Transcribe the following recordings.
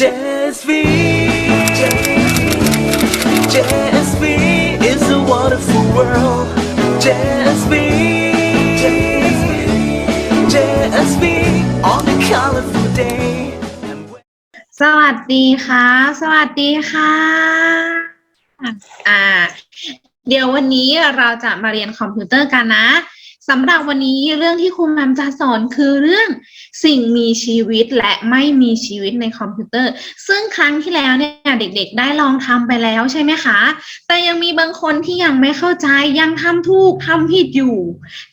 JSV JSV is a wonderful world JSV JSV on a colorful day สวัสดีค่ะ สวัสดีค่ะ อ่า เดี๋ยววันนี้เราจะมาเรียนคอมพิวเตอร์กันนะ สำหรับวันนี้เรื่องที่ครูแมมจะสอนคือเรื่องสิ่งมีชีวิตและไม่มีชีวิตในคอมพิวเตอร์ ซึ่งครั้งที่แล้วเนี่ยเด็กๆ ได้ลองทำไปแล้วใช่ไหมคะ แต่ยังมีบางคนที่ยังไม่เข้าใจยังทำถูกทำผิดอยู่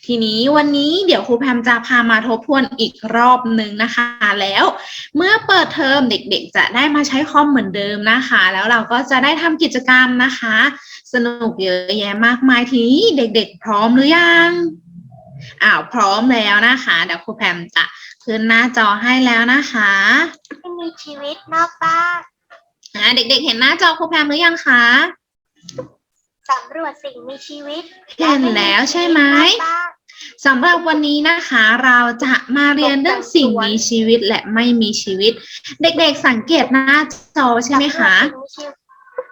ทีนี้วันนี้เดี๋ยวครูแพมจะพามาทบทวนอีกรอบหนึ่งนะคะ แล้ว เมื่อเปิดเทอมเด็กๆ จะได้มาใช้คอมเหมือนเดิมนะคะ แล้วเราก็จะได้ทำกิจกรรมนะคะ สนุกเยอะแยะมากมายทีนี้เด็ก ๆ พร้อมหรือยัง อ้าวพร้อมแล้วนะคะ เดี๋ยวครูแพมจะขึ้นหน้าจอให้แล้วนะคะไม่มีชีวิตนอกบ้านอ่าเด็กๆ เห็นหน้าจอครูแพมหรือยังคะสำรวจสิ่งมีชีวิตเห็นแล้วใช่ไหมและไม่มีชีวิตนอกบ้านสำหรับวันนี้นะคะ เราจะมาเรียนเรื่องสิ่งมีชีวิตและไม่มีชีวิต เด็กๆสังเกตหน้าจอใช่ไหมคะสำรวจสิ่งมีชีวิต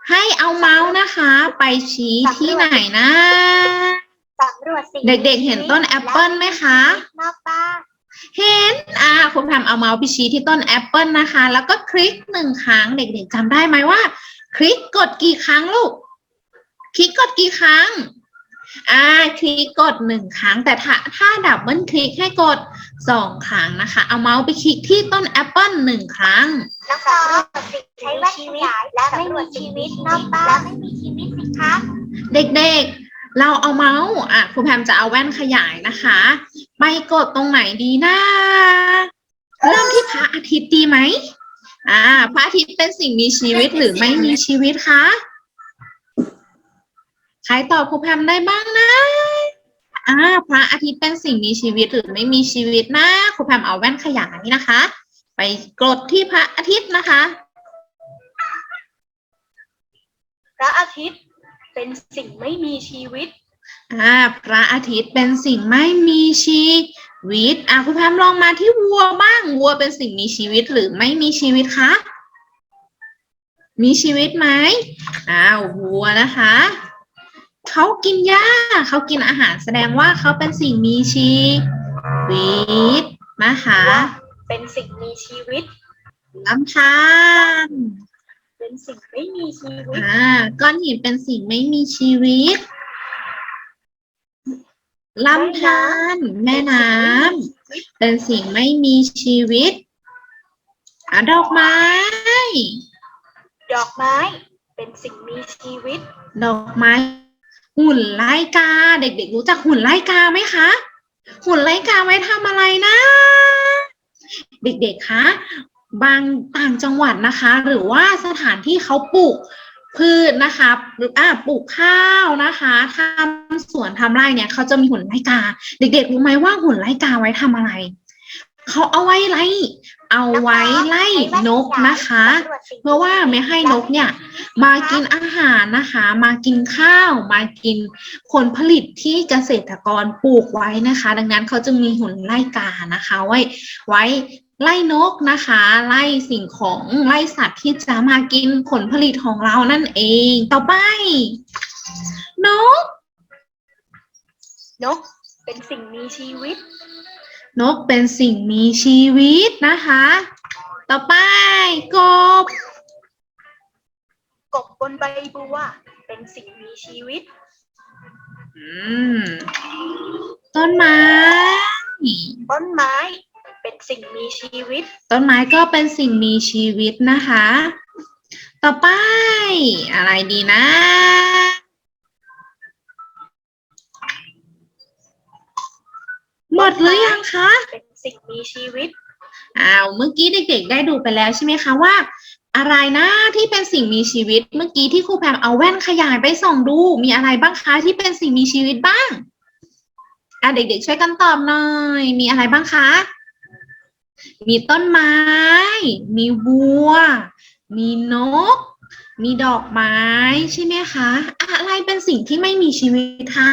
ให้เอาเมาส์นะคะ ไปชี้ที่ไหนนะ สำรวจสิ่งเด็กๆ เห็นต้นแอปเปิลไหมคะ นอกบ้านเห็น อ่าคุณแพมเอาเมาส์ไปชี้ที่ต้นแอปเปิลนะคะ แล้วก็คลิกหนึ่งครั้งเด็กๆจำได้ไหมว่า คลิกกดกี่ครั้งลูก คลิกกดกี่ครั้ง อ่า คลิกกดหนึ่งครั้ง แต่ถ้าถ้าดับเบิลคลิกให้กดสองครั้งนะคะ เอาเมาส์ไปคลิกที่ต้นแอปเปิลหนึ่งครั้งน้องสำรวจสิ่งใช้แว่นขยายและไม่มีชีวิตนอกบ้านและไม่มีชีวิตสิคะ เด็กๆ เราเอาเมาส์อะครูแพมจะเอาแว่นขยายนะคะ ไปกดตรงไหนดีนะเริ่มที่พระอาทิตย์ดีไหมอ่า พระอาทิตย์เป็นสิ่งมีชีวิตหรือไม่มีชีวิตคะใครตอบครูแพมได้บ้างนะอ่าพระอาทิตย์เป็นสิ่งมีชีวิตหรือไม่มีชีวิตนะครูแพมเอาแว่นขยายนะคะ ไปกดที่พระอาทิตย์นะคะ พระอาทิตย์ เป็นสิ่งไม่มีชีวิต อ่า พระอาทิตย์เป็นสิ่งไม่มีชีวิต อะคุณแพมลองมาที่วัวบ้าง วัวเป็นสิ่งมีชีวิตหรือไม่มีชีวิตคะ มีชีวิตไหมอ้าววัวนะคะเขากินหญ้าเขากินอาหารแสดงว่าเขาเป็นสิ่งมีชีวิตนะคะเป็นสิ่งมีชีวิตลำธาร เป็นสิ่งไม่มีชีวิต อ่า ก้อนหินเป็นสิ่งไม่มีชีวิตลำธารแม่น้ำเป็นสิ่งไม่มีชีวิตอะดอกไม้ ดอกไม้ เป็นสิ่งมีชีวิต ดอกไม้ หุ่นไล่กา เด็กๆรู้จักหุ่นไล่กาไหมคะ หุ่นไล่กาไว้ทำอะไรนะ เด็กๆคะ บางต่างจังหวัดนะคะ หรือว่าสถานที่เขาปลูกพืชนะคะหรืออ่าปลูกข้าวนะคะทำสวนทำไร่เนี่ยเขาจะมีหุ่นไล่กา เด็กๆรู้ไหมว่าหุ่นไล่กาไว้ทำอะไรเขาเอาไว้ไล่ เอาไว้ไล่นกนะคะ เพื่อว่าไม่ให้นกเนี่ย มากินอาหารนะคะ มากินข้าว มากินผลผลิตที่เกษตรกรปลูกไว้นะคะ ดังนั้นเขาจึงมีหุ่นไล่กานะคะ ไว้ไว้ ไล่นกนะคะ ไล่สิ่งของไล่สัตว์ที่จะมากินผลผลิตของเรานั่นเอง ต่อไป นก นกเป็นสิ่งมีชีวิต นกเป็นสิ่งมีชีวิตนะคะ ต่อไปกบ กบบนใบบัวเป็นสิ่งมีชีวิต อืม ต้นไม้ ต้นไม้ เป็นสิ่งมีชีวิต ต้นไม้ก็เป็นสิ่งมีชีวิตนะคะ ต่อไป อะไรดีนะ หมดหรือยังคะ เป็นสิ่งมีชีวิตอ้าวเมื่อกี้เด็ก ๆ ได้ดูไปแล้วใช่ไหมคะว่า อะไรนะที่เป็นสิ่งมีชีวิต เมื่อกี้ที่ครูแพมเอาแว่นขยายไปส่องดู มีอะไรบ้างคะที่เป็นสิ่งมีชีวิตบ้างอะเด็กๆช่วยกันตอบหน่อย มีอะไรบ้างคะ มีต้นไม้ มีวัว มีนก มีดอกไม้ใช่ไหมคะ อะไรเป็นสิ่งที่ไม่มีชีวิตคะ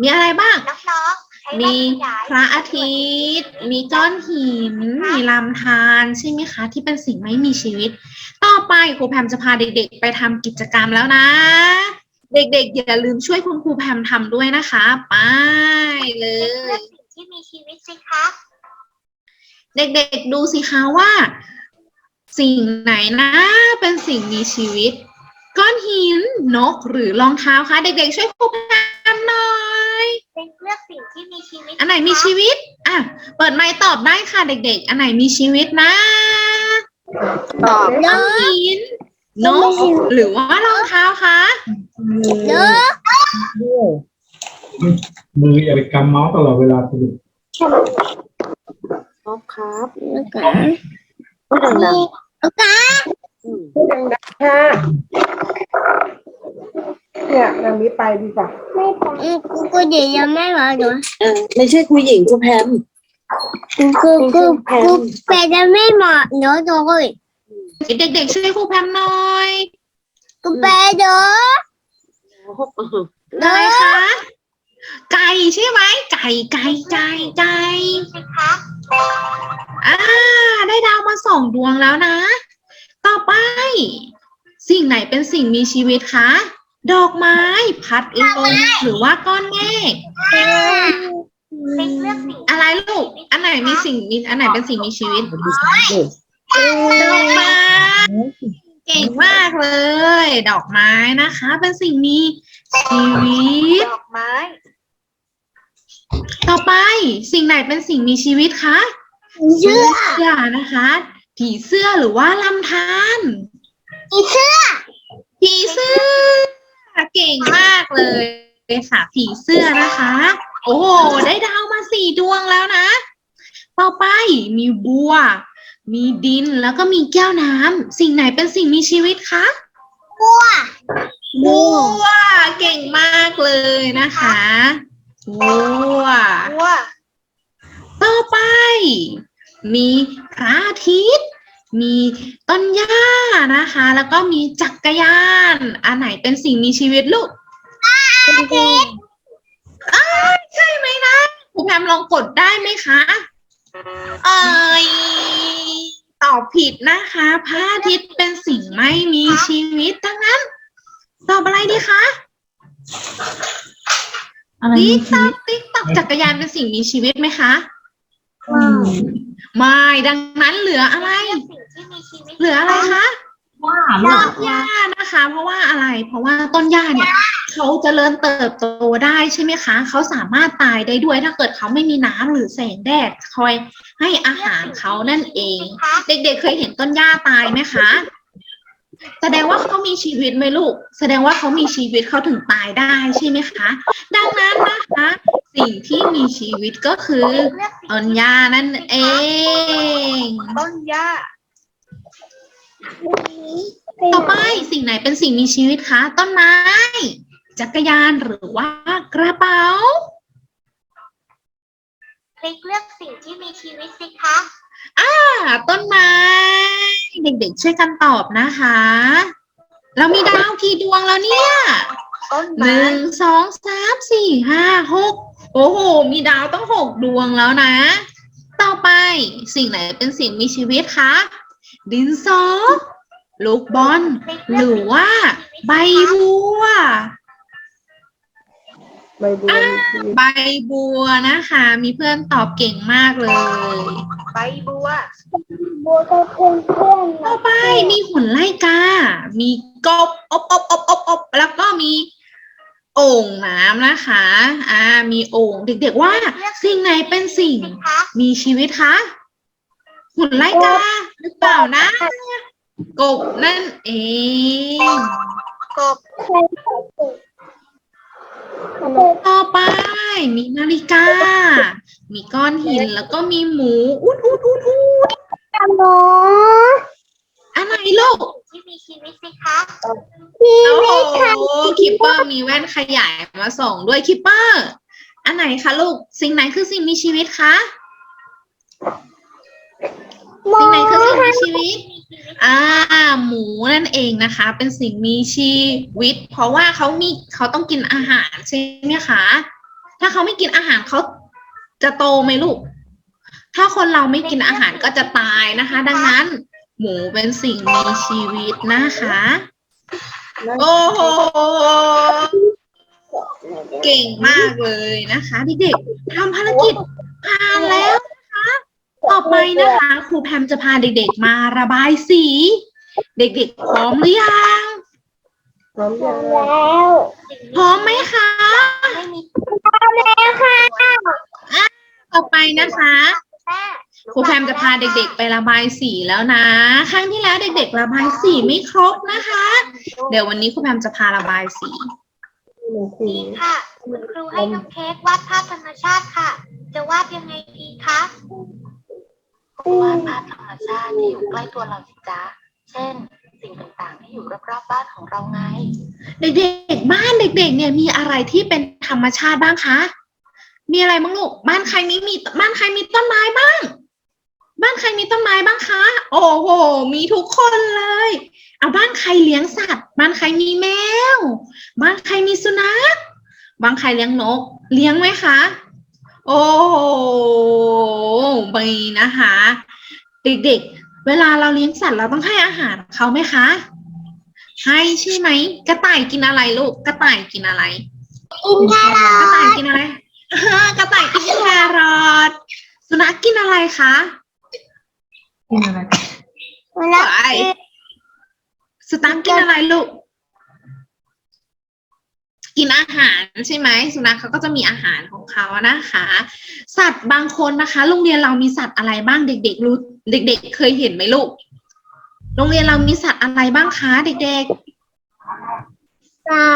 มีอะไรบ้าง น้องใช้มีแว่นขยาย พระอาทิตย์ มีก้อนหิน มีลำธารใช่ไหมคะ ที่เป็นสิ่งไม่มีชีวิต ต่อไปครูแพมจะพาเด็กๆ ไปทำกิจกรรมแล้วนะ เด็กๆ อย่าลืมช่วยคุณครูแพมทำด้วยนะคะ ไปเลเลืยอกสิ่งที่มีชีวิตสิคะ เด็กๆดูสิคะว่า สิ่งไหนนะเป็นสิ่งมีชีวิต ก้อนหินนกหรือรองเท้าคะ เด็กๆช่วยครูแพมหน่อยเป็นเลือกสิ่งที่มีชีวิตอันไหนมีชีวิตอะเปิดไมค์ตอบได้ค่ะ เด็ก ๆ อันไหนมีชีวิตนะตอบก้อนหินนกหรือว่ารองเท้าคะเยอะมืออย่าไปกำเมาส์ตลอดเวลา สนุกครับครับพูดดังโอกาๆพูดดังๆค่ะเนี่ยแบบนี้ไปดีกว่าอืมกูกูเดี๋ยวยังไม่มาดูเออไม่ใช่ครูหญิงครูแพมกูกูกูกูไปจะไม่มาเนาะตัวกูเด็กๆช่วยครูแพมหน่อยกูไปเด้ออะไรคะไก่ใช่ไหมไก่ไก่ไก่ไก่สิคะ อ่า ได้ดาวมาสองดวงแล้วนะ ต่อไป สิ่งไหนเป็นสิ่งมีชีวิตคะ ดอกไม้ พัดลมหรือว่าก้อนเมฆเป็นเลือกสิ่งอะไรลูก อันไหนมีสิ่งมีอันไหนเป็นสิ่งมีชีวิตดูสิเด็กดอกไม้ เก่งมากเลย ดอกไม้นะคะ เป็นสิ่งมีชีวิต ดอกไม้ ต่อไปสิ่งไหนเป็นสิ่งมีชีวิตคะเสื้อนะคะ ผีเสื้อหรือว่าลำธารอีเสื้อ ผีเสื้อ เก่งมากเลยค่ะผีเสื้อนะคะ โอ้โหได้ดาวมาสี่ดวงแล้วนะ ต่อไปมีบัว มีดินแล้วก็มีแก้วน้ำสิ่งไหนเป็นสิ่งมีชีวิตคะบัวบัวเก่งมากเลยนะคะ บัว วัว ต่อไป มีพระอาทิตย์ มีต้นหญ้านะคะ แล้วก็มีจักรยาน อันไหนเป็นสิ่งมีชีวิตลูกอ้าวใช่ไหมนะครูแพมลองกดได้ไหมคะเอ้ยตอบผิดนะคะพระอาทิตย์เป็นสิ่งไม่มีชีวิตดังนั้น ตอบอะไรดีคะ ติ๊กตอกติ๊กตอกจักรยานเป็นสิ่งมีชีวิตไหมคะไม่ดังนั้นเหลืออะไรเลือกสิ่งที่มีชีวิตเหลืออะไรคะต้นหญ้านะคะ เพราะว่าอะไร เพราะว่าต้นหญ้าเนี่ยเขาเจริญเติบโตได้ใช่ไหมคะเขาสามารถตายได้ด้วยถ้าเกิดเขาไม่มีน้ำหรือแสงแดดคอยให้อาหารเขานั่นเองคะเด็กๆเคยเห็นต้นหญ้าตายไหมคะ แสดงว่าเขามีชีวิตไหมลูก แสดงว่าเขามีชีวิตเขาถึงตายได้ใช่ไหมคะ ดังนั้นนะคะ สิ่งที่มีชีวิตก็คือเลือกสิ่งต้นหญ้านั่นเอง ต้นหญ้าต่อไปสิ่งไหนเป็นสิ่งมีชีวิตคะ ต้นไม้ จักรยานหรือว่ากระเป๋าคลิกเลือกสิ่งที่มีชีวิตสิคะ อ่า ต้นไม้ เด็กๆช่วยกันตอบนะคะ เรามีดาวกี่ดวงแล้วเนี่ยต้นหไม้นึ่งสองสามสี่ห้าหกโอ้โห มีดาวต้องหกดวงแล้วนะ ต่อไปสิ่งไหนเป็นสิ่งมีชีวิตคะ ดินสอลูกบอลหรือว่า ใบบัว ใบบัวมีชีวิตใบบัวนะคะ มีเพื่อนตอบเก่งมากเลย ใบบัว บัวก็เพื่อนเพื่อนต่อไปมีหุ่นไล่กา มีกบอบอบอบอบอบแล้วก็มี โอ่งน้ำนะคะ อ่า มีโอ่งเด็กๆว่า สิ่งไหนเป็นสิ่งสิคะมีชีวิตคะ หุ่นไล่กาหรือเปล่านะ กบนั่นเอง กบ ต่อไป มีนาฬิกา มีก้อนหินแล้วก็มีหมูอุดอุดอุดอุดหมออันไหนลูกที่มีชีวิตสิคะพี่โอ้โหไม่ทันคิปเปอร์มีแว่นขยายมาส่งด้วยคิปเปอร์ อันไหนคะลูก สิ่งไหนคือสิ่งมีชีวิตคะสิ่งไหนคือสิ่งมีชีวิต อ่า หมูนั่นเองนะคะ เป็นสิ่งมีชีวิต เพราะว่าเขามีเขาต้องกินอาหารใช่ไหมคะ ถ้าเขาไม่กินอาหารเขาจะโตไหมลูก ถ้าคนเราไม่กินอาหารก็จะตายนะคะ ดังนั้น หมูเป็นสิ่งมีชีวิตนะคะ โอ้โหเก่งมากเลยนะคะเด็กๆทำภารกิจผ่านแล้ว ต่อไปนะคะ ครูแพมจะพาเด็กๆมาระบายสี เด็กๆพร้อมหรือยังพร้อมยังแล้วพร้อมไหมคะไม่มีแล้วค่ะต่อไปนะคะแม่ครูแพมจะพาเด็กๆ ไประบายสีแล้วนะ ครั้งที่แล้วเด็ก ๆ ระบายสีไม่ครบนะคะ เดี๋ยววันนี้ครูแพมจะพาระบายสีหนึ่งสีนี่ค่ะคุณครูให้น้องเค้กวาดภาพธรรมชาติค่ะ จะวาดยังไงดีคะ วาดภาพธรรมชาติที่อยู่ใกล้ตัวเราสิจ๊ะ เช่น สิ่งต่างๆ ที่อยู่รอบๆบ้านของเราไง เด็กๆ บ้านเด็ก ๆ เนี่ยมีอะไรที่เป็นธรรมชาติบ้างคะ มีอะไรบ้างลูก บ้านใครมีมีบ้านใครมีต้นไม้บ้าง บ้านใครมีต้นไม้บ้างคะ โอ้โห มีทุกคนเลยเอาบ้านใครเลี้ยงสัตว์ บ้านใครมีแมว บ้านใครมีสุนัข บ้านใครเลี้ยงนก เลี้ยงไหมคะ โอ้โหมีนะคะ เด็กๆ เวลาเราเลี้ยงสัตว์เราต้องให้อาหารเขาไหมคะ ให้ใช่ไหม กระต่ายกินอะไรลูก กระต่ายกินอะไร กินแครอกระต่ายทกินอะไรอ่ากระต่ายกินแครอทสุนัขกินอะไรคะแล้วไปสุนัขกินอะไรลูก กินอาหารใช่ไหมสุนัขเขาก็จะมีอาหารของเขานะคะ สัตว์บางคนนะคะ โรงเรียนเรามีสัตว์อะไรบ้างเด็ก ๆ รู้ เด็ก ๆ เคยเห็นไหมลูก โรงเรียนเรามีสัตว์อะไรบ้างคะเด็กๆเต่า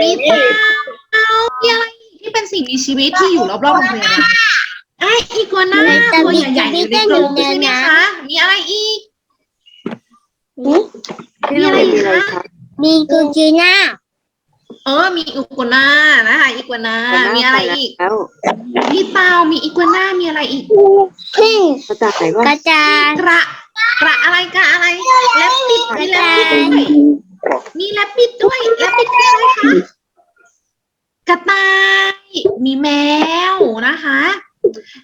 มีเต่ามีอะไรอีกที่เป็นสิ่งมีชีวิตที่อยู่รอบๆโรงเรียนเราไอ้อีกัวน่าตัวใหญ่ๆอยู่ในกรงใช่ไหมคะมีอะไรอีกมีอะไรอีกคะมีกูจีน่า เออ มีอีกัวน่านะคะอีกัวน่ามีอะไรอีกแล้วมีเต่ามีอีกัวน่ามีอะไรอีกพึ่งภาษาไหนว่ากระจายกระกระอะไรกระอะไรแลปปิดมีแลปปิดด้วยมีแลปปิดด้วยแลปปิดคืออะไรคะกระต่ายมีแมวนะคะ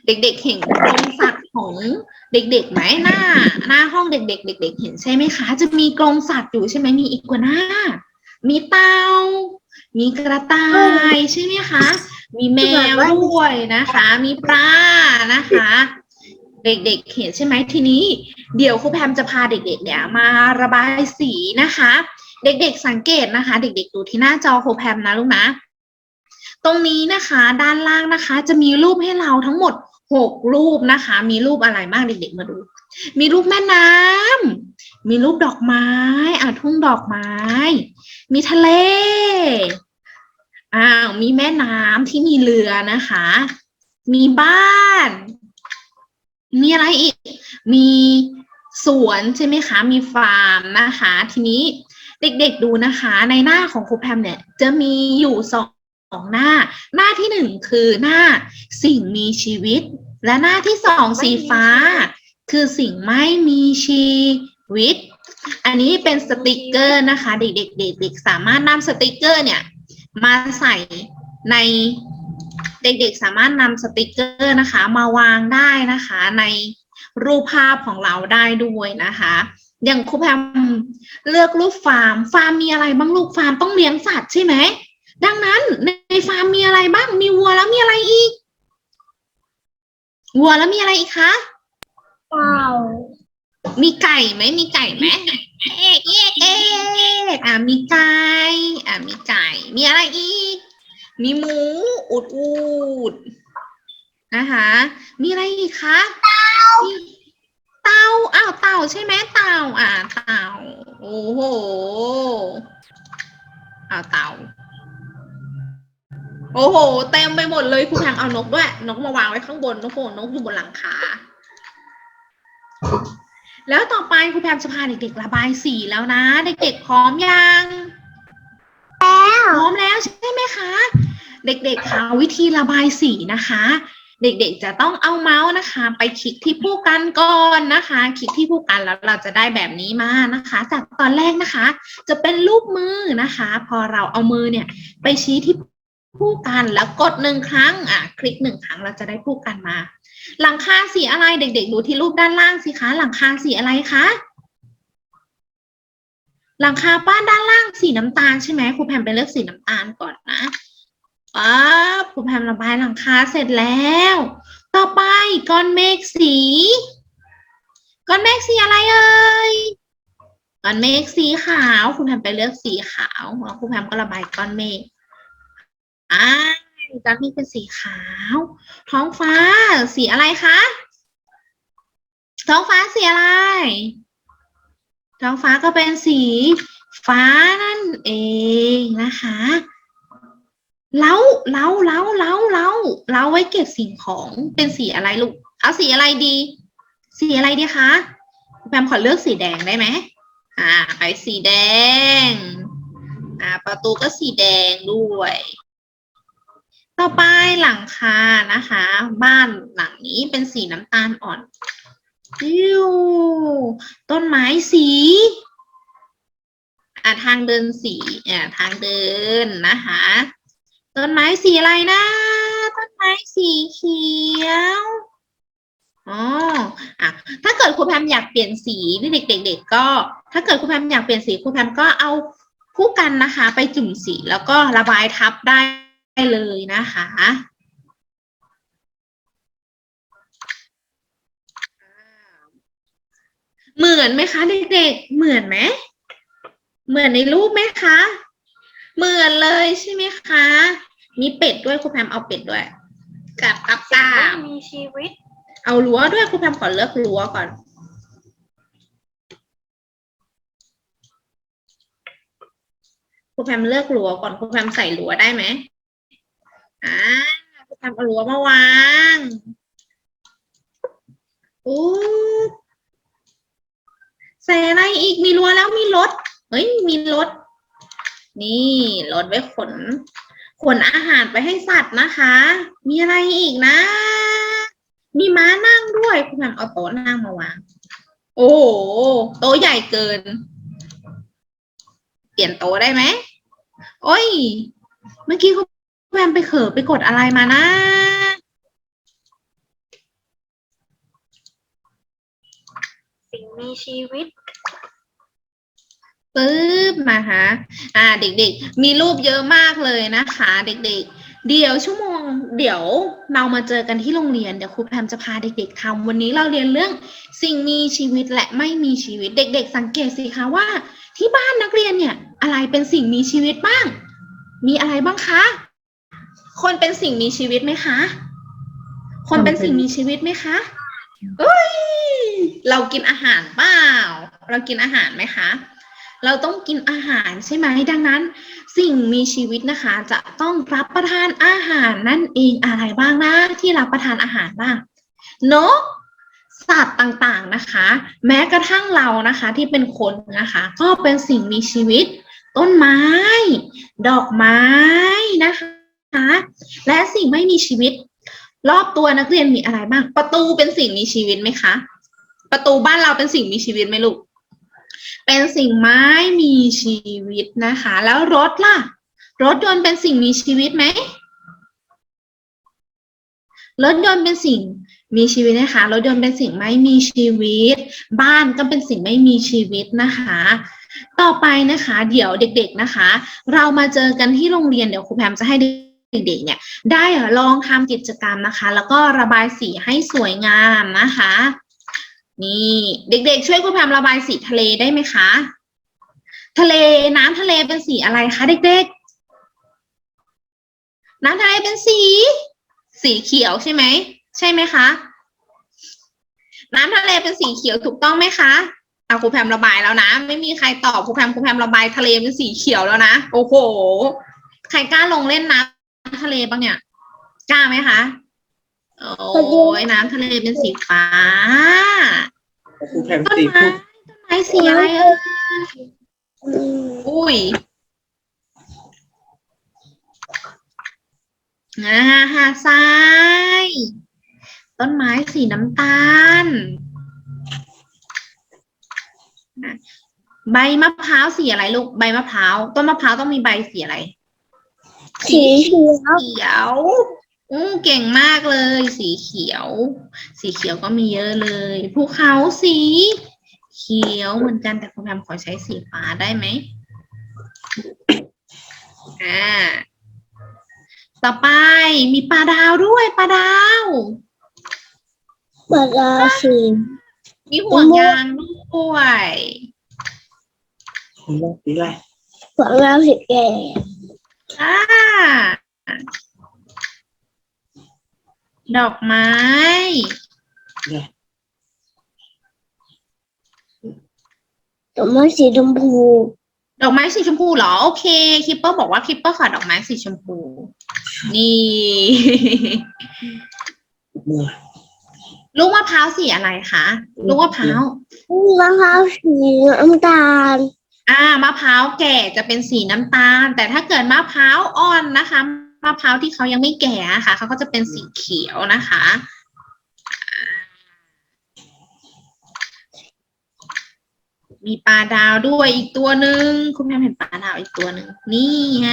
เด็กๆเห็นกรงสัตว์ของเด็กๆไหมหน้า หน้าห้องเด็ก ๆ เด็ก ๆ เห็นใช่ไหมคะ จะมีกรงสัตว์อยู่ใช่ไหมมีอีกัวน่ามีเต่า มีกระต่ายใช่ไหมคะ มีแมวด้วยนะคะ มีปลานะคะ เด็กๆเห็นใช่ไหมทีนี้ เดี๋ยวครูแพมจะพาเด็ก ๆ เนี่ย มาระบายสีนะคะ เด็กๆสังเกตนะคะ เด็กๆดูที่หน้าจอครูแพมนะลูกนะ ตรงนี้นะคะ ด้านล่างนะคะ จะมีรูปให้เราทั้งหมด หกรูปนะคะ มีรูปอะไรบ้างเด็กๆมาดู มีรูปแม่น้ำมีรูปดอกไม้อะทุ่งดอกไม้ มีทะเลอ้าวมีแม่น้ำที่มีเรือนะคะ มีบ้าน มีอะไรอีก มีสวนใช่ไหมคะ มีฟาร์มนะคะ ทีนี้เด็กๆดูนะคะ ในหน้าของครูแพมเนี่ย จะมีอยู่สองสองหน้า หน้าที่หนึ่งคือหน้าสิ่งมีชีวิต และหน้าที่สองสีฟ้า คือสิ่งไม่มีชีวิต อันนี้เป็นสติกเกอร์นะคะ เด็กๆเด็กๆสามารถนำสติกเกอร์เนี่ย มาใส่ในเด็กๆสามารถนำสติกเกอร์นะคะ มาวางได้นะคะในรูปภาพของเราได้ด้วยนะคะ อย่างครูแพมเลือกรูปฟาร์ม ฟาร์มมีอะไรบ้างลูกฟาร์มต้องเลี้ยงสัตว์ใช่ไหมดังนั้นในฟาร์มมีอะไรบ้างมีวัวแล้วมีอะไรอีก วัวแล้วมีอะไรอีกคะ เต่ามีไก่ไหมมีไก่ไหมเอ๊ะเอ๊ะเอ๊ะอะมีไก่อะมีไก่ มีอะไรอีก มีหมูอูดอูดนะคะมีอะไรอีกคะเต่าเต่าอ้าวเต่าใช่ไหมเต่า อะเต่าโอ้โหอ้าวเต่า โอ้โห เต็มไปหมดเลยครูแพงเอานกด้วยนกมาวางไว้ข้างบนนกโผนกอยู่บนหลังคาแล้วต่อไปครูแพมจะพาเด็กๆระบายสีแล้วนะ เด็กๆพร้อมยังพร้อมแล้วใช่ไหมคะ เด็กๆคะวิธีระบายสีนะคะ เด็กๆจะต้องเอาเมาส์นะคะ ไปคลิกที่ผู้กันก่อนนะคะ คลิกที่ผู้กันแล้วเราจะได้แบบนี้มานะคะ จากตอนแรกนะคะ จะเป็นรูปมือนะคะ พอเราเอามือเนี่ย ไปชี้ที่ คู่กันแล้วกดหนึ่งครั้งอะคลิกหนึ่งครั้งเราจะได้คู่กันมา หลังคาสีอะไรเด็ก ๆ ดูที่รูปด้านล่างสิคะ หลังคาสีอะไรคะหลังคาบ้านด้านล่างสีน้ำตาลใช่ไหมครูแพมไปเลือกสีน้ำตาลก่อนนะป๊าบครูแพมระบายหลังคาเสร็จแล้ว ต่อไปก้อนเมฆสีก้อนเมฆสีอะไรเอ่ยก้อนเมฆสีขาวครูแพมไปเลือกสีขาวแล้วครูแพมก็ระบายก้อนเมฆ อ่าก้อนเมฆเป็นสีขาว ท้องฟ้า สีอะไรคะ ท้องฟ้าสีอะไร ท้องฟ้าก็เป็นสีฟ้านั่นเองนะคะเล้าเล้าเล้าเล้าเล้าเล้าไว้เก็บสิ่งของเป็นสีอะไรลูก เอาสีอะไรดี สีอะไรดีคะแปมขอเลือกสีแดงได้ไหมอ่า ไปสีแดง อ่า ประตูก็สีแดงด้วย ต่อไปหลังคานะคะ บ้านหลังนี้เป็นสีน้ำตาลอ่อนอิ้วต้นไม้สีอ่าทางเดินสีอ่าทางเดินนะคะ ต้นไม้สีอะไรนะ ต้นไม้สีเขียวอ๋ออะถ้าเกิดครูแพมอยากเปลี่ยนสีเด็กๆเด็กๆก็ ถ้าเกิดครูแพมอยากเปลี่ยนสีครูแพมก็เอาคู่กันนะคะ ไปจุ่มสีแล้วก็ระบายทับได้ เลยนะคะ เหมือนไหมคะ เด็กๆ เหมือนไหม เหมือนในรูปไหมคะ เหมือนเลยใช่ไหมคะ มีเป็ดด้วยครูแพมเอาเป็ดด้วย กับอับสิ่งตาไม่มีชีวิต เอารั้วด้วยครูแพมขอเลือกรั้วก่อน ครูแพมเลือกรั้วก่อนครูแพมใส่รั้วได้ไหม อ่าครูแพมเอารั้วมาวางอู้ใส่อะไรอีกมีรั้วแล้วมีรถ เฮ้ย มีรถ นี่รถไว้ขน ขนอาหารไปให้สัตว์นะคะ มีอะไรอีกนะ มีม้านั่งด้วยคุณแม่เอาโต๊ะนั่งมาวาง โอ้โหโต๊ะใหญ่เกิน เปลี่ยนโต๊ะได้ไหม โอ้ย เมื่อกี้คุณ แม่ไปเขอไปกดอะไรมานะ สิ่งมีชีวิตปึ๊บมาฮะอ่า เด็กๆ มีรูปเยอะมากเลยนะคะ เด็กๆ เดี๋ยวชั่วโมง เดี๋ยวเรามาเจอกันที่โรงเรียน เดี๋ยวครูแพมจะพาเด็ก ๆทำวันนี้เราเรียนเรื่องสิ่งมีชีวิตและไม่มีชีวิต เด็ก ๆ สังเกตสิคะว่า ที่บ้านนักเรียนเนี่ย อะไรเป็นสิ่งมีชีวิตบ้าง มีอะไรบ้างคะ คนเป็นสิ่งมีชีวิตไหมคะ คนเป็นสิ่งมีชีวิตไหมคะเอ้ย เรากินอาหารเปล่า เรากินอาหารไหมคะ เราต้องกินอาหารใช่ไหม ดังนั้น สิ่งมีชีวิตนะคะ จะต้องรับประทานอาหารนั่นเองอะไรบ้างนะ ที่รับประทานอาหารบ้างนกสัตว์ต่างๆนะคะ แม้กระทั่งเรานะคะที่เป็นคนนะคะ ก็เป็นสิ่งมีชีวิต ต้นไม้ ดอกไม้นะคะ และสิ่งไม่มีชีวิต รอบตัวนักเรียนมีอะไรบ้าง ประตูเป็นสิ่งมีชีวิตไหมคะ ประตูบ้านเราเป็นสิ่งมีชีวิตไหมลูก เป็นสิ่งไม้มีชีวิตนะคะ แล้วรถล่ะ รถยนต์เป็นสิ่งมีชีวิตไหมรถยนต์เป็นสิ่งมีชีวิตนะคะ รถยนต์เป็นสิ่งไม่มีชีวิต บ้านก็เป็นสิ่งไม่มีชีวิตนะคะ ต่อไปนะคะ เดี๋ยวเด็ก ๆนะคะ เรามาเจอกันที่โรงเรียนเดี๋ยวครูแพมจะให้ เด็กๆเนี่ยได้ลองทำกิจกรรมนะคะ แล้วก็ระบายสีให้สวยงามนะคะ นี่เด็กๆ ช่วยครูแพมระบายสีทะเลได้ไหมคะ ทะเลน้ำทะเลเป็นสีอะไรคะเด็กๆ น้ำทะเลเป็นสี สีเขียวใช่ไหมใช่ไหมคะน้ำทะเลเป็นสีเขียวถูกต้องไหมคะเอาครูแพมระบายแล้วนะ ไม่มีใครตอบครูแพมครูแพมระบายทะเลเป็นสีเขียวแล้วนะ โอ้โห ใครกล้าลงเล่นน้ำ ทะเลบ้างเนี่ยกล้าไหมคะโอ้ยน้ำทะเลเป็นสีฟ้าครูแพมต้นตีไม้พูดต้นไม้สีอะไรเอ่ยอุ้ยอ่าหาดทรายต้นไม้สีน้ำตาล ใบมะพร้าวสีอะไรลูก ใบมะพร้าว ต้นมะพร้าวต้องมีใบสีอะไร สีเขียว เขียวอืมเก่งมากเลย สีเขียว สีเขียวก็มีเยอะเลยภูเขาสี เขียวเหมือนกันแต่คุณแพมขอใช้สีฟ้าได้ไหมอ่าต่อไปมีปลาดาวด้วยปลาดาวปากกาสีมีห่วงยางด้วยสีอะไรปากกาสีแก่ อ่าดอกไม้ ดอกไม้สีชมพู ดอกไม้สีชมพูเหรอ โอเค คิปเปอร์บอกว่าคิปเปอร์ขอดอกไม้สีชมพู นี่มือลูกมะพร้าวสีอะไรคะ ลูกมะพร้าว มะพร้าวสีน้ำตาล อ่ามะพร้าวแก่จะเป็นสีน้ำตาล แต่ถ้าเกิดมะพร้าวอ่อนนะคะมะพร้าวที่เขายังไม่แก่ค่ะเขาก็จะเป็นสีเขียวนะคะ มีปลาดาวด้วยอีกตัวหนึ่งคุณแพมเห็นปลาดาวอีกตัวหนึ่งนี่ไง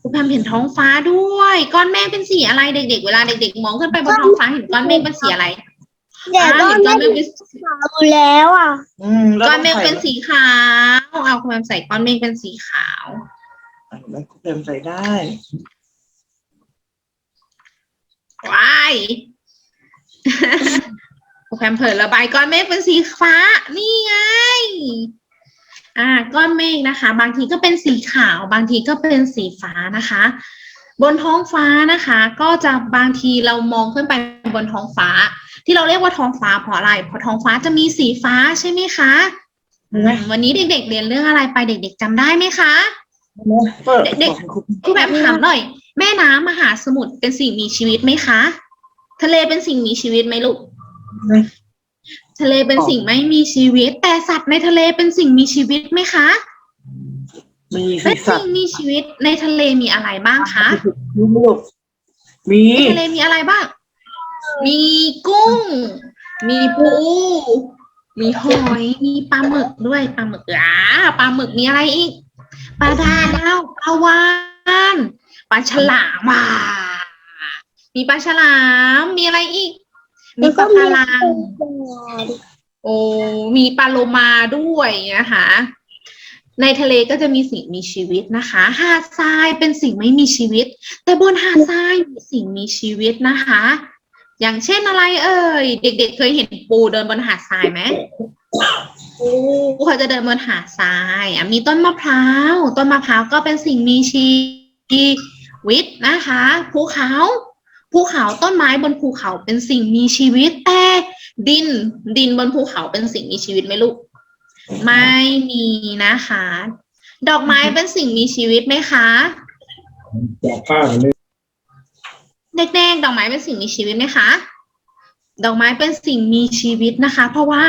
คุณแพมเห็นท้องฟ้าด้วย ก้อนเมฆเป็นสีอะไรเด็ก ๆ เวลาเด็ก ๆ มองขึ้นไปบนท้องฟ้าเห็นก้อนเมฆเป็นสีอะไร แต่อ่าก็เห็นก้ไม่อนเมฆเป็นขาวแล้วอะอืมแล้วก้อนเมฆต้องใส่เป็นสีขาว เอาคุณแพมใส่ก้อนเมฆเป็นสีขาวแล้วคุณแพมใส่ได้ ว้ายโปรแกรมเผยระบายก้อนเมฆเป็นสีฟ้า นี่ไง อ่า ก้อนเมฆนะคะ บางทีก็เป็นสีขาว บางทีก็เป็นสีฟ้านะคะ บนท้องฟ้านะคะ ก็จะบางทีเรามองขึ้นไปบนท้องฟ้า ที่เราเรียกว่าท้องฟ้าเพราะอะไรเพราะท้องฟ้าจะมีสีฟ้าใช่ไหมคะอืมวันนี้เด็ก ๆ เรียนเรื่องอะไรไปเด็ก ๆจำได้ไหมคะเปิดเด็กของคุณคุณแบบถามหน่อย แม่น้ำมหาสมุทรเป็นสิ่งมีชีวิตไหมคะ ทะเลเป็นสิ่งมีชีวิตไหมลูกทะเลเป็นสิ่งไม่มีชีวิต แต่สัตว์ในทะเลเป็นสิ่งมีชีวิตไหมคะ มีและสีสัสิ่ตงว์มีชีวิตในทะเลมีอะไรบ้างคะมีลูกมีในทะเลมีอะไรบ้าง มีกุ้ง มีปู มีหอย มีปลาหมึกด้วยปลาหมึกอ่าปลาหมึกมีอะไรอีกปลาดาวปลาวานปลาฉลามอ่ามีปลาฉลามมีอะไรอีก มีปลาพาลัง โอ้มีปลาโลมาด้วยนะคะ ในทะเลก็จะมีสิ่งมีชีวิตนะคะ หาดทรายเป็นสิ่งไม่มีชีวิต แต่บนหาดทรายมีสิ่งมีชีวิตนะคะ อย่างเช่นอะไรเอ่ย เด็ก ๆ เคยเห็นปูเดินบนหาดทรายไหมปูเขาจะเดินบนหาดทรายอะมีต้นมะพร้าว ต้นมะพร้าวก็เป็นสิ่งมีชีวิตนะคะ ภูเขา ภูเขาต้นไม้บนภูเขาเป็นสิ่งมีชีวิต แต่ดิน ดินบนภูเขาเป็นสิ่งมีชีวิตไหมลูก ไม่มีนะคะ ดอกไม้เป็นสิ่งมีชีวิตไหมคะบอกป้าเลยเด็กๆดอกไม้เป็นสิ่งมีชีวิตไหมคะ ดอกไม้เป็นสิ่งมีชีวิตนะคะ เพราะว่า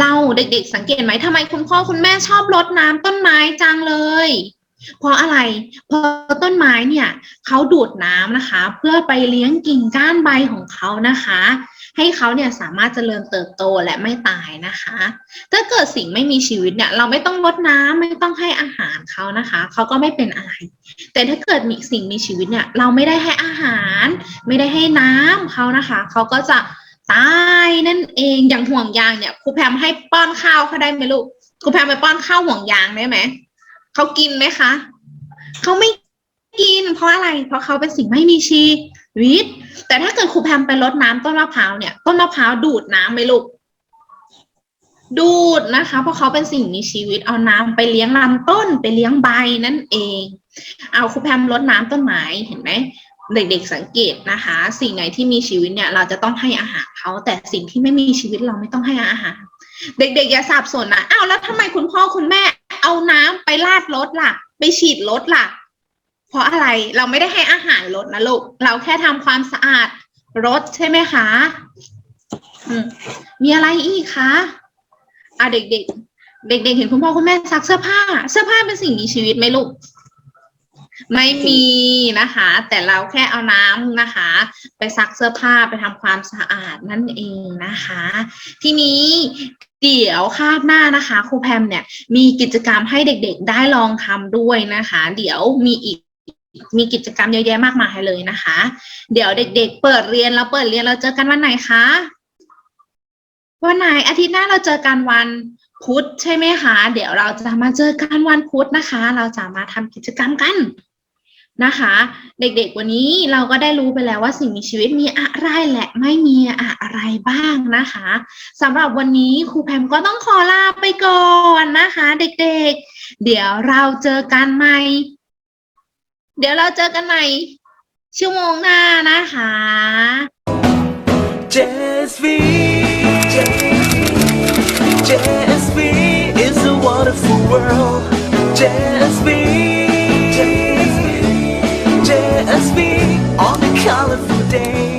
เราเด็กๆสังเกตไหมทำไมคุณพ่อคุณแม่ชอบรดน้ำต้นไม้จังเลย เพราะอะไร เพราะต้นไม้เนี่ยเขาดูดน้ำนะคะ เพื่อไปเลี้ยงกิ่งก้านใบของเขานะคะ ให้เขาเนี่ยสามารถเจริญเติบโตและไม่ตายนะคะ ถ้าเกิดสิ่งไม่มีชีวิตเนี่ย เราไม่ต้องรดน้ำไม่ต้องให้อาหารเขานะคะ เขาก็ไม่เป็นอะไร แต่ถ้าเกิดมีสิ่งมีชีวิตเนี่ย เราไม่ได้ให้อาหาร ไม่ได้ให้น้ำเขานะคะ เขาก็จะตายนั่นเองอย่างห่วงยางเนี่ยครูแพมให้ป้อนข้าวเขาได้ไหมลูกครูแพมไปป้อนข้าวห่วงยางได้ไหมเขากินไหมคะเขาไม่กินเพราะอะไร เพราะเขาเป็นสิ่งไม่มีชี วิตแต่ถ้าเกิดครูแพมไปรดน้ำต้นมะพร้าวเนี่ยต้นมะพร้าวดูดน้ำไหมลูก ดูดนะคะ เพราะเขาเป็นสิ่งมีชีวิตเอาน้ำไปเลี้ยงลำต้นไปเลี้ยงใบนั่นเอง เอาครูแพมรดน้ำต้นไม้เห็นไหมเด็กๆสังเกตนะคะ สิ่งไหนที่มีชีวิตเนี่ย เราจะต้องให้อาหารเขาแต่สิ่งที่ไม่มีชีวิตเราไม่ต้องให้อาหาร เด็กๆอย่าสับสนนะอ้าวแล้วทำไมคุณพ่อคุณแม่ เอาน้ำไปลาดรถล่ะ ไปฉีดรถล่ะ เพราะอะไรเราไม่ได้ให้อาหารรถนะลูก เราแค่ทำความสะอาดรถใช่ไหมคะมมีอะไรอีกคะอะเด็กๆเด็กๆเห็นคุณพ่อคุณแม่ซักเสื้อผ้า เสื้อผ้าเป็นสิ่งมีชีวิตไหมลูกไม่มีนะคะ แต่เราแค่เอาน้ำนะคะ ไปซักเสื้อผ้าไปทำความสะอาดนั่นเองนะคะ ทีนี้เดี๋ยวคาบหน้านะคะครูแพมเนี่ยมีกิจกรรมให้เด็กๆได้ลองทำด้วยนะคะ เดี๋ยวมีอีก มีกิจกรรมเยอะแยะมากมายเลยนะคะ เดี๋ยวเด็ก ๆ เปิดเรียนแล้วเปิดเรียนเราเจอกันวันไหนคะวันไหนอาทิตย์หน้าเราเจอกันวันพุธใช่ไหมคะ เดี๋ยวเราจะมาเจอกันวันพุธนะคะ เราจะมาทำกิจกรรมกันนะคะ เด็กๆวันนี้เราก็ได้รู้ไปแล้วว่าสิ่งมีชีวิตมีอะไรและไม่มีอะไรบ้างนะคะสำหรับวันนี้ครูแพมก็ต้องขอลาไปก่อนนะคะ เด็กๆ เดี๋ยวเราเจอกันใหม่ เดี๋ยวเราเจอกันใหม่ ชั่วโมงหน้านะคะ JSV JSV is a wonderful world JSV JSV on a colorful day